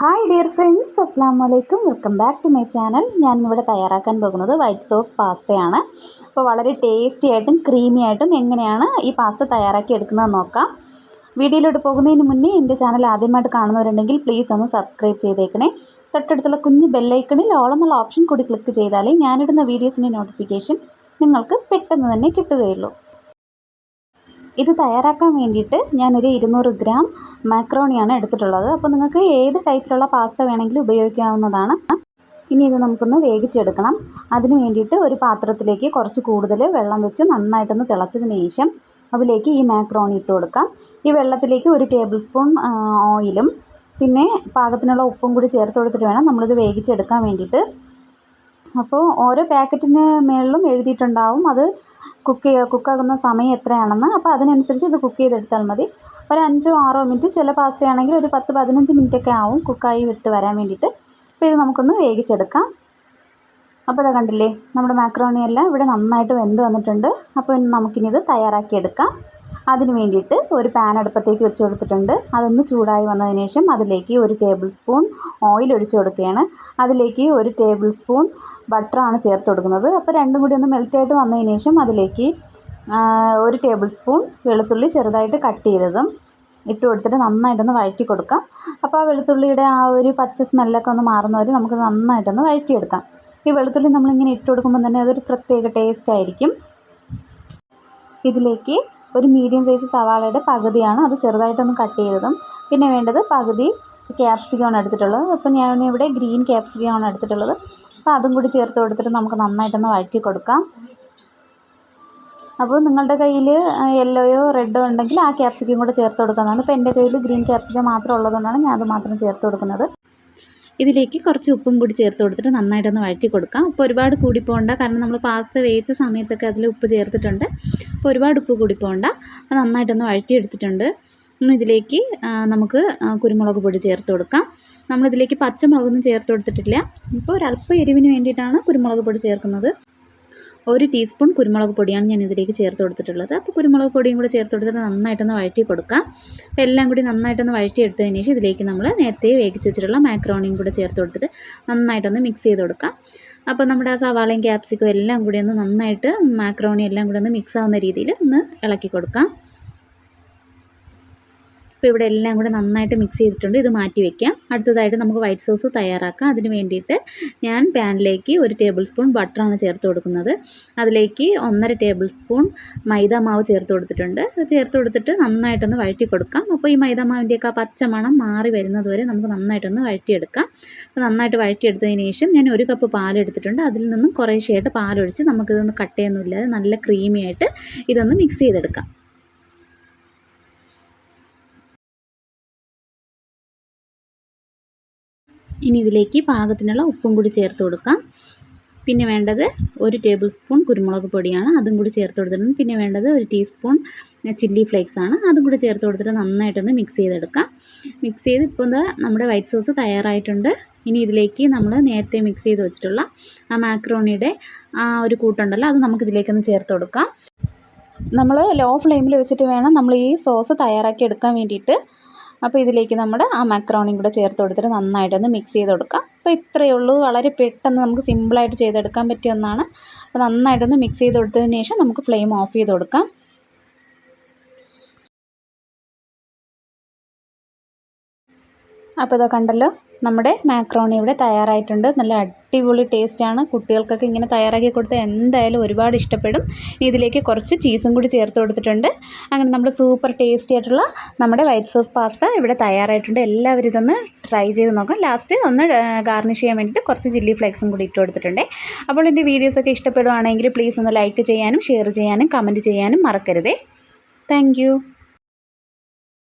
Hi dear friends അസ്സാം വലൈക്കും welcome back to my channel ഞാൻ ഇവിടെ തയ്യാറാക്കാൻ പോകുന്നത് വൈറ്റ് സോസ് പാസ്തയാണ് അപ്പോൾ വളരെ ടേസ്റ്റി ആയിട്ടും ക്രീമി ആയിട്ടും എങ്ങനെയാണ് ഈ പാസ്ത തയ്യാറാക്കി എടുക്കുന്നത് നോക്കാം. വീഡിയോയിലോട്ട് പോകുന്നതിന് മുന്നേ എന്റെ ചാനൽ ആദ്യമായിട്ട് കാണുന്നവരുണ്ടെങ്കിൽ പ്ലീസ് ഒന്ന് സബ്സ്ക്രൈബ് ചെയ്തേക്കണേ. തൊട്ടടുത്തുള്ള കുഞ്ഞ് ബെല്ലൈക്കണിൽ ഓളെന്നുള്ള ഓപ്ഷൻ കൂടി ക്ലിക്ക് ചെയ്താലേ ഞാനിടുന്ന വീഡിയോസിന്റെ നോട്ടിഫിക്കേഷൻ നിങ്ങൾക്ക് പെട്ടെന്ന് തന്നെ കിട്ടുകയുള്ളൂ. ഇത് തയ്യാറാക്കാൻ വേണ്ടിയിട്ട് ഞാനൊരു ഇരുന്നൂറ് ഗ്രാം മാക്രോണിയാണ് എടുത്തിട്ടുള്ളത്. അപ്പോൾ നിങ്ങൾക്ക് ഏത് ടൈപ്പിലുള്ള പാസ്ത വേണമെങ്കിലും ഉപയോഗിക്കാവുന്നതാണ്. ഇനി ഇത് നമുക്കൊന്ന് വേവിച്ചെടുക്കണം. അതിന് വേണ്ടിയിട്ട് ഒരു പാത്രത്തിലേക്ക് കുറച്ച് കൂടുതൽ വെള്ളം വെച്ച് നന്നായിട്ടൊന്ന് തിളച്ചതിന് ശേഷം അതിലേക്ക് ഈ മാക്രോണി ഇട്ട് കൊടുക്കാം. ഈ വെള്ളത്തിലേക്ക് ഒരു ടേബിൾ സ്പൂൺ ഓയിലും പിന്നെ പാകത്തിനുള്ള ഉപ്പും കൂടി ചേർത്ത് കൊടുത്തിട്ട് വേണം നമ്മളിത് വേവിച്ചെടുക്കാൻ വേണ്ടിയിട്ട്. അപ്പോൾ ഓരോ പാക്കറ്റിന് മേളിലും എഴുതിയിട്ടുണ്ടാവും. അത് കുക്ക് കുക്കാകുന്ന സമയം എത്രയാണെന്ന് അപ്പോൾ അതിനനുസരിച്ച് ഇത് കുക്ക് ചെയ്തെടുത്താൽ മതി. ഒരു അഞ്ചോ ആറോ മിനിറ്റ് ചില പാസ്തയാണെങ്കിൽ ഒരു പത്ത് പതിനഞ്ച് മിനിറ്റൊക്കെ ആവും കുക്കായി വിട്ട് വരാൻ വേണ്ടിയിട്ട്. അപ്പോൾ ഇത് നമുക്കൊന്ന് വേവിച്ചെടുക്കാം. അപ്പോൾ ഇതാ കണ്ടില്ലേ നമ്മുടെ മാക്രോണി എല്ലാം ഇവിടെ നന്നായിട്ട് വെന്ത് വന്നിട്ടുണ്ട്. അപ്പോൾ നമുക്കിനി ഇത് തയ്യാറാക്കിയെടുക്കാം. അതിന് വേണ്ടിയിട്ട് ഒരു പാൻ അടുപ്പത്തേക്ക് വെച്ച് കൊടുത്തിട്ടുണ്ട്. അതൊന്ന് ചൂടായി വന്നതിന് ശേഷം അതിലേക്ക് ഒരു ടേബിൾ സ്പൂൺ ഓയിൽ ഒഴിച്ച് കൊടുക്കുകയാണ്. അതിലേക്ക് ഒരു ടേബിൾ സ്പൂൺ ബട്ടറാണ് ചേർത്ത് കൊടുക്കുന്നത്. അപ്പോൾ രണ്ടും കൂടി ഒന്ന് മെൽറ്റായിട്ട് വന്നതിന് ശേഷം അതിലേക്ക് ഒരു ടേബിൾ സ്പൂൺ വെളുത്തുള്ളി ചെറുതായിട്ട് കട്ട് ചെയ്തതും ഇട്ട് കൊടുത്തിട്ട് നന്നായിട്ടൊന്ന് വഴറ്റി കൊടുക്കാം. അപ്പോൾ ആ വെളുത്തുള്ളിയുടെ ആ ഒരു പച്ച സ്മെല്ലൊക്കെ ഒന്ന് മാറുന്നവരെ നമുക്ക് നന്നായിട്ടൊന്ന് വഴറ്റിയെടുക്കാം. ഈ വെളുത്തുള്ളി നമ്മളിങ്ങനെ ഇട്ട് കൊടുക്കുമ്പോൾ തന്നെ അതൊരു പ്രത്യേക ടേസ്റ്റ് ആയിരിക്കും. ഇതിലേക്ക് ഒരു മീഡിയം സൈസ് സവാളയുടെ പകുതിയാണ് അത് ചെറുതായിട്ടൊന്ന് കട്ട് ചെയ്തതും. പിന്നെ വേണ്ടത് പകുതി ക്യാപ്സിക്കമാണ് എടുത്തിട്ടുള്ളത്. അപ്പോൾ ഇവിടെ ഗ്രീൻ ക്യാപ്സിക്കമാണ് എടുത്തിട്ടുള്ളത്. അപ്പോൾ അതും കൂടി ചേർത്ത് കൊടുത്തിട്ട് നമുക്ക് നന്നായിട്ടൊന്ന് വഴറ്റി കൊടുക്കാം. അപ്പോൾ നിങ്ങളുടെ കയ്യിൽ യെല്ലോയോ റെഡോ ഉണ്ടെങ്കിൽ ആ ക്യാപ്സിക്കം കൂടെ ചേർത്ത് കൊടുക്കുന്നതാണ് ഇപ്പോൾ എന്റെ കയ്യിൽ ഗ്രീൻ ക്യാപ്സിക്കം മാത്രം ഉള്ളതുകൊണ്ടാണ് ഞാൻ അത് മാത്രം ചേർത്ത് കൊടുക്കുന്നത്. ഇതിലേക്ക് കുറച്ച് ഉപ്പും കൂടി ചേർത്ത് കൊടുത്തിട്ട് നന്നായിട്ടൊന്ന് വഴറ്റി കൊടുക്കാം. ഉപ്പ് ഒരുപാട് കൂടി പോകണ്ട. കാരണം നമ്മൾ പാസ്ത വേവിച്ച സമയത്തൊക്കെ അതിൽ ഉപ്പ് ചേർത്തിട്ടുണ്ട്. അപ്പോൾ ഒരുപാട് ഉപ്പ് കൂടി പോകണ്ട. നന്നായിട്ടൊന്ന് വഴറ്റിയെടുത്തിട്ടുണ്ട്. ഇതിലേക്ക് നമുക്ക് കുരുമുളക് പൊടി ചേർത്ത് കൊടുക്കാം. നമ്മളിതിലേക്ക് പച്ചമുളകൊന്നും ചേർത്ത് കൊടുത്തിട്ടില്ല. ഇപ്പോൾ ഒരല്പം എരിവിന് വേണ്ടിയിട്ടാണ് കുരുമുളക് പൊടി ചേർക്കുന്നത്. ഒരു ടീസ്പൂൺ കുരുമുളക് പൊടിയാണ് ഞാൻ ഇതിലേക്ക് ചേർത്ത് കൊടുത്തിട്ടുള്ളത്. അപ്പോൾ കുരുമുളക് പൊടിയും കൂടി ചേർത്ത് കൊടുത്തിട്ട് നന്നായിട്ടൊന്ന് വഴറ്റി കൊടുക്കാം. അപ്പോൾ എല്ലാം കൂടി നന്നായിട്ടൊന്ന് വഴറ്റി എടുത്തതിന് ശേഷം ഇതിലേക്ക് നമ്മൾ നേരത്തെ വേവിച്ച് വെച്ചിട്ടുള്ള മാക്രോണിയും കൂടെ ചേർത്ത് കൊടുത്തിട്ട് നന്നായിട്ടൊന്ന് മിക്സ് ചെയ്ത് കൊടുക്കാം. അപ്പോൾ നമ്മുടെ ആ സവാളയും ക്യാപ്സിക്കും എല്ലാം കൂടി ഒന്ന് നന്നായിട്ട് മാക്രോണി എല്ലാം കൂടി ഒന്ന് മിക്സ് ആവുന്ന രീതിയിൽ ഒന്ന് ഇളക്കി കൊടുക്കാം. അപ്പോൾ ഇവിടെ എല്ലാം കൂടെ നന്നായിട്ട് മിക്സ് ചെയ്തിട്ടുണ്ട്. ഇത് മാറ്റി വയ്ക്കാം അടുത്തതായിട്ട് നമുക്ക് വൈറ്റ് സോസ് തയ്യാറാക്കാം. അതിന് വേണ്ടിയിട്ട് ഞാൻ പാനിലേക്ക് ഒരു ടേബിൾ സ്പൂൺ ബട്ടറാണ് ചേർത്ത് കൊടുക്കുന്നത്. അതിലേക്ക് ഒന്നര ടേബിൾ സ്പൂൺ മൈദ മാവ് ചേർത്ത് കൊടുത്തിട്ടുണ്ട്. ചേർത്ത് കൊടുത്തിട്ട് നന്നായിട്ടൊന്ന് വഴറ്റി കൊടുക്കാം അപ്പോൾ ഈ മൈദ മാവിന്റെയൊക്കെ പച്ച മണം മാറി വരുന്നത് വരെ നമുക്ക് നന്നായിട്ടൊന്ന് വഴറ്റിയെടുക്കാം. അപ്പോൾ നന്നായിട്ട് വഴറ്റിയെടുത്തതിന് ശേഷം ഞാൻ ഒരു കപ്പ് പാലെടുത്തിട്ടുണ്ട്. അതിൽ നിന്നും കുറേശ്ശെയായിട്ട് പാലൊഴിച്ച് നമുക്കിതൊന്ന് കട്ടയൊന്നുമില്ലാതെ നല്ല ക്രീമിയായിട്ട് ഇതൊന്ന് മിക്സ് ചെയ്തെടുക്കാം. ഇനി ഇതിലേക്ക് പാകത്തിനുള്ള ഉപ്പും കൂടി ചേർത്ത് കൊടുക്കാം. പിന്നെ വേണ്ടത് ഒരു ടേബിൾ സ്പൂൺ കുരുമുളക് പൊടിയാണ് അതും കൂടി ചേർത്ത് കൊടുത്തിട്ടുണ്ട്. പിന്നെ വേണ്ടത് ഒരു ടീസ്പൂൺ ചില്ലി ഫ്ലേക്സ് ആണ് അതും കൂടി ചേർത്ത് കൊടുത്തിട്ട് നന്നായിട്ടൊന്ന് മിക്സ് ചെയ്തെടുക്കാം. മിക്സ് ചെയ്ത് ഇപ്പോൾ നമ്മുടെ വൈറ്റ് സോസ് തയ്യാറായിട്ടുണ്ട്. ഇനി ഇതിലേക്ക് നമ്മൾ നേരത്തെ മിക്സ് ചെയ്ത് വെച്ചിട്ടുള്ള ആ മാക്രോണിയുടെ ആ ഒരു കൂട്ടുണ്ടല്ലോ അത് നമുക്ക് ഇതിലേക്കൊന്ന് ചേർത്ത് കൊടുക്കാം. നമ്മൾ ലോ ഫ്ലെയിമിൽ വെച്ചിട്ട് വേണം നമ്മൾ ഈ സോസ് തയ്യാറാക്കി എടുക്കാൻ വേണ്ടിയിട്ട്. അപ്പോൾ ഇതിലേക്ക് നമ്മൾ ആ മക്രോണിയും കൂടെ ചേർത്ത് കൊടുത്തിട്ട് നന്നായിട്ടൊന്ന് മിക്സ് ചെയ്ത് കൊടുക്കാം. അപ്പോൾ ഇത്രയേ ഉള്ളൂ. വളരെ പെട്ടെന്ന് നമുക്ക് സിമ്പിളായിട്ട് ചെയ്തെടുക്കാൻ പറ്റിയ ഒന്നാണ്. അപ്പോൾ നന്നായിട്ടൊന്ന് മിക്സ് ചെയ്ത് കൊടുത്തതിന് ശേഷം നമുക്ക് ഫ്ലെയിം ഓഫ് ചെയ്ത് കൊടുക്കാം. അപ്പോൾ ഇതാ കണ്ടല്ലോ. നമ്മുടെ മാക്രോണി ഇവിടെ തയ്യാറായിട്ടുണ്ട്. നല്ല അടിപൊളി ടേസ്റ്റാണ് കുട്ടികൾക്കൊക്കെ ഇങ്ങനെ തയ്യാറാക്കി കൊടുത്താൽ എന്തായാലും ഒരുപാട് ഇഷ്ടപ്പെടും. ഇതിലേക്ക് കുറച്ച് ചീസും കൂടി ചേർത്ത് കൊടുത്തിട്ടുണ്ട്. അങ്ങനെ നമ്മുടെ സൂപ്പർ ടേസ്റ്റി ആയിട്ടുള്ള നമ്മുടെ വൈറ്റ് സോസ് പാസ്ത ഇവിടെ തയ്യാറായിട്ടുണ്ട്. എല്ലാവരും ഇതൊന്ന് ട്രൈ ചെയ്ത് നോക്കാം ലാസ്റ്റ് ഒന്ന് ഗാർണിഷ് ചെയ്യാൻ വേണ്ടിയിട്ട് കുറച്ച് ചില്ലി ഫ്ലേക്സും കൂടി ഇട്ട് കൊടുത്തിട്ടുണ്ട്. അപ്പോൾ എന്റെ വീഡിയോസൊക്കെ ഇഷ്ടപ്പെടുവാണെങ്കിൽ പ്ലീസ് ഒന്ന് ലൈക്ക് ചെയ്യാനും ഷെയർ ചെയ്യാനും കമന്റ് ചെയ്യാനും മറക്കരുതേ. താങ്ക്